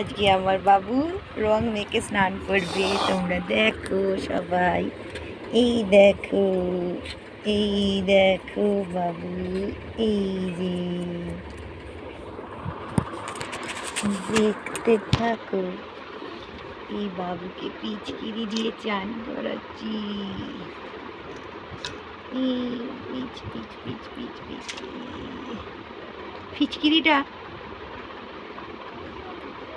আজকে আমার বাবু রং মেখে স্নান করবে তোমরা দেখো সবাই এই দেখো এই দেখো বাবু এই যে দেখতে থাকো এই বাবুকে পিচকিরি দিয়ে চান করাচ্ছি এই pitch pitch pitch pitch pitch ফিচকিরিটা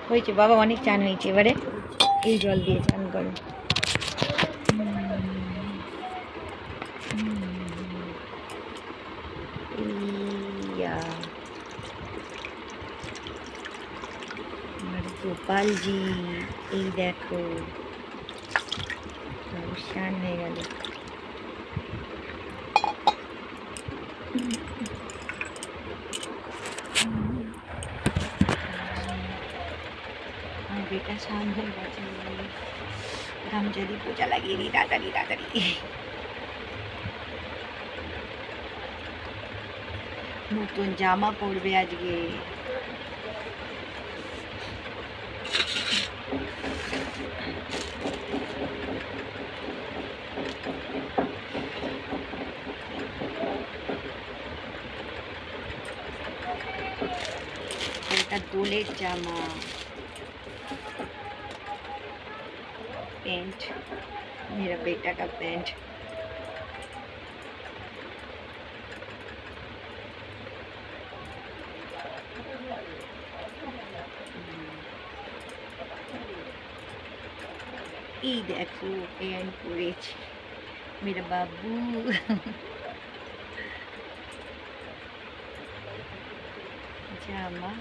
হয়েছে বাবা অনেক চান হয়েছে এবারে এই জল দিয়ে চান করো ইয়া। আমার গোপালজি এই দেখো বাবু স্নান হয়ে গেল আমার বেটা স্নান হয়ে গেছে গামছা দিয়ে পোচা লাগিয়ে দিই তাড়াতাড়ি তাড়াতাড়ি নতুন জামা পরবে আজকে এটা দোলের জামা पेंट मेरा बेटा का पेंट। ई देखो पेंट पूरे मेरा बाबू। जामा।